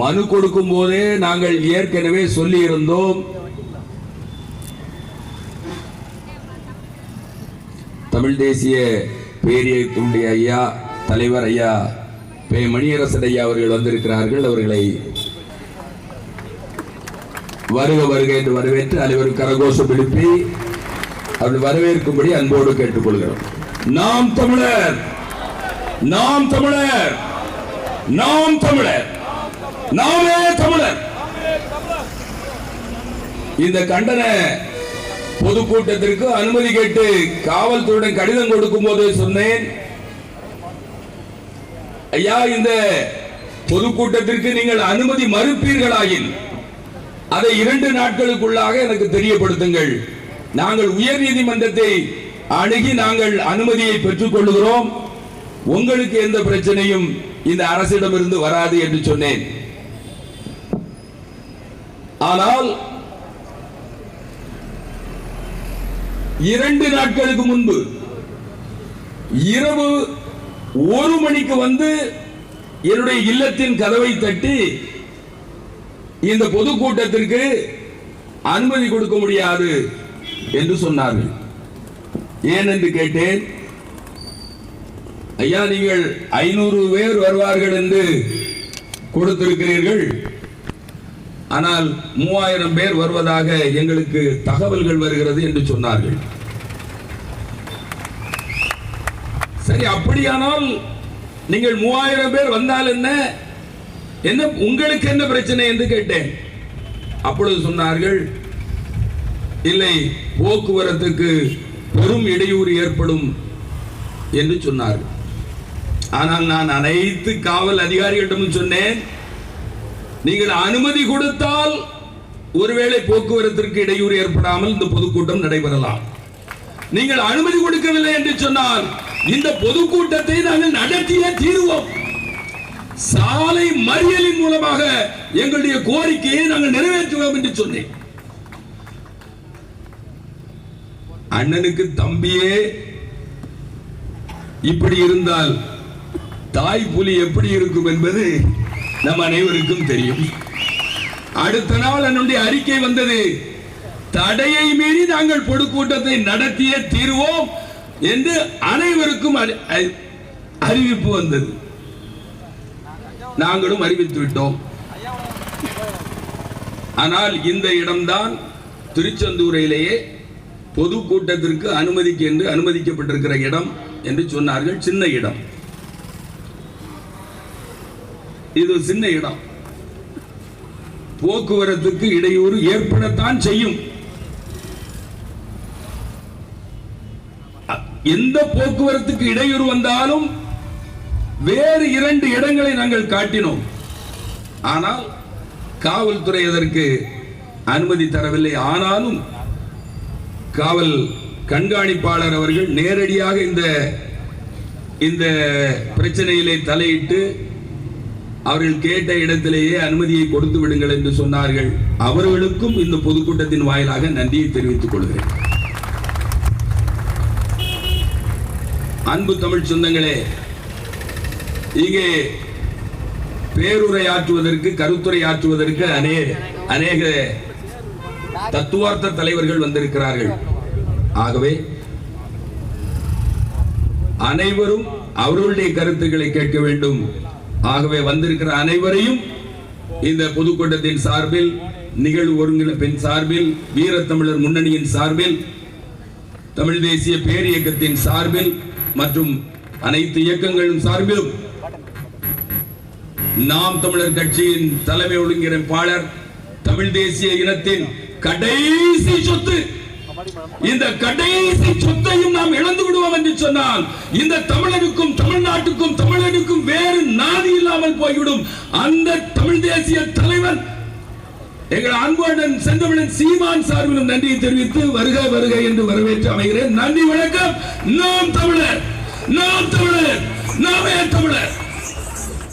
மனு கொடுக்கும் போதே நாங்கள் ஏற்கனவே சொல்லி இருந்தோம் தமிழ் தேசிய பேரியக்கத்துடைய ஐயா தலைவர் ஐயா பே மணியரசன் ஐயா அவர்கள் வந்திருக்கிறார்கள். அவர்களை வருக வருக என்று வரவேற்று அனைவரும் கரகோஷம் எழுப்பி அவர்கள் வரவேற்கும்படி அன்போடு கேட்டுக்கொள்கிறோம். நாம் தமிழர் நாம் தமிழர் நாம் தமிழர். நாமே தமிழர். இந்த கண்டன பொதுக்கூட்டத்திற்கு அனுமதி கேட்டு காவல்துறையுடன் கடிதம் கொடுக்கும் போது சொன்னேன் ஐயா இந்த பொதுக்கூட்டத்திற்கு நீங்கள் அனுமதி மறுப்பீர்களாயின் அதை இரண்டு நாட்களுக்குள்ளாக எனக்கு தெரியப்படுத்துங்கள். நாங்கள் உயர் நீதிமன்றத்தை அணுகி நாங்கள் அனுமதியை பெற்றுக் கொள்கிறோம் உங்களுக்கு எந்த பிரச்சனையும் இந்த அரசிடமிருந்து வராது என்று சொன்னேன். ஆனால் இரண்டு நாட்களுக்கு முன்பு இரவு ஒரு மணிக்கு வந்து என்னுடைய இல்லத்தின் கதவை தட்டி இந்த பொதுக்கூட்டத்திற்கு அனுமதி கொடுக்க முடியாது என்று சொன்னார்கள். ஏன் என்று கேட்டேன் ஐயா நீங்கள் ஐநூறு பேர் வருவார்கள் என்று கொடுத்திருக்கிறீர்கள். ஆனால் மூவாயிரம் பேர் வருவதாக எங்களுக்கு தகவல்கள் வருகிறது என்று சொன்னார்கள். சரி அப்படியானால் நீங்கள் மூவாயிரம் பேர் வந்தால் என்ன? என்ன உங்களுக்கு என்ன பிரச்சனை என்று கேட்டேன். அப்பொழுது சொன்னார்கள் இல்லை போக்குவரத்துக்கு பெரும் இடையூறு ஏற்படும் என்று சொன்னார்கள். ஆனால் நான் அனைத்து காவல் அதிகாரிகளிடமும் சொன்னேன் நீங்கள் அனுமதி கொடுத்தால் ஒருவேளை போக்குவரத்திற்கு இடையூறு ஏற்படாமல் இந்த பொதுக்கூட்டம் நடைபெறலாம். நீங்கள் அனுமதி கொடுக்கவில்லை என்று சொன்னால் இந்த பொதுக்கூட்டத்தை நாங்கள் நடத்தியே தீர்வோம். சாலை மறியலின் மூலமாக எங்களுடைய கோரிக்கையை நாங்கள் நிறைவேற்றுவோம் என்று சொன்னேன். அண்ணனுக்கு தம்பியே இப்படி இருந்தால் தாய் புலி எப்படி இருக்கும் என்பது நம் அனைவருக்கும் தெரியும். அடுத்த நாள் என்னுடைய அறிக்கை வந்தது. தடையை மீறி நாங்கள் பொதுக்கூட்டத்தை நடத்திய தீர்வோம் என்று அனைவருக்கும் அறி- அறிவிப்பு வந்தது. நாங்களும் அறிவித்து விட்டோம். ஆனால் இந்த இடம்தான் திருச்செந்தூரிலேயே பொதுக்கூட்டத்திற்கு அனுமதிக்கு என்று அனுமதிக்கப்பட்டிருக்கிற இடம் என்று சொன்னார்கள். சின்ன இடம். இது சின்ன இடம். போக்குவரத்துக்கு இடையூறு ஏற்படத்தான் செய்யும். எந்த போக்குவரத்துக்கு இடையூறு வந்தாலும் வேறு இரண்டு இடங்களை நாங்கள் காட்டினோம். ஆனால் காவல்துறை அதற்கு அனுமதி தரவில்லை. ஆனாலும் காவல் கண்காணிப்பாளர் அவர்கள் நேரடியாக இந்த இந்த பிரச்சனையிலே தலையிட்டு அவர்கள் கேட்ட இடத்திலேயே அனுமதியை கொடுத்து விடுங்கள் என்று சொன்னார்கள். அவர்களுக்கும் இந்த பொதுக்கூட்டத்தின் வாயிலாக நன்றியை தெரிவித்துக் கொள்கிறேன். அன்பு தமிழ் சொந்தங்களே இங்கே பேருரை ஆற்றுவதற்கு கருத்துரை ஆற்றுவதற்கு அநேக அநேக தத்துவார்த்த தலைவர்கள் வந்திருக்கிறார்கள். ஆகவே அனைவரும் அவர்களுடைய கருத்துக்களை கேட்க வேண்டும். ஆகவே வந்திருக்கிற அனைவரையும் இந்த பொதுக்கூட்டத்தின் சார்பில் நிகழ்வு ஒருங்கிணைப்பின் சார்பில் வீர தமிழர் முன்னணியின் சார்பில் தமிழ் தேசிய பேரியக்கத்தின் சார்பில் மற்றும் அனைத்து இயக்கங்களின் சார்பிலும் நாம் தமிழர் கட்சியின் தலைமை ஒருங்கிணைப்பாளர் தமிழ் தேசிய இனத்தின் கடைசி சொத்து. இந்த கடைசி சொத்தையும் நாம் இழந்து விடுவோம் என்று சொன்னால் இந்த தமிழனுக்கும் தமிழ்நாடு அந்த தமிழ் தேசிய தலைவர் எங்கள் அன்புடன் செந்தமிழன் சீமான் சார்பிலும் நன்றியை தெரிவித்து வருக வருக என்று வரவேற்று அமைகிறேன். நன்றி வணக்கம். நாம் தமிழர். நாம் தமிழர். நாமே தமிழர்.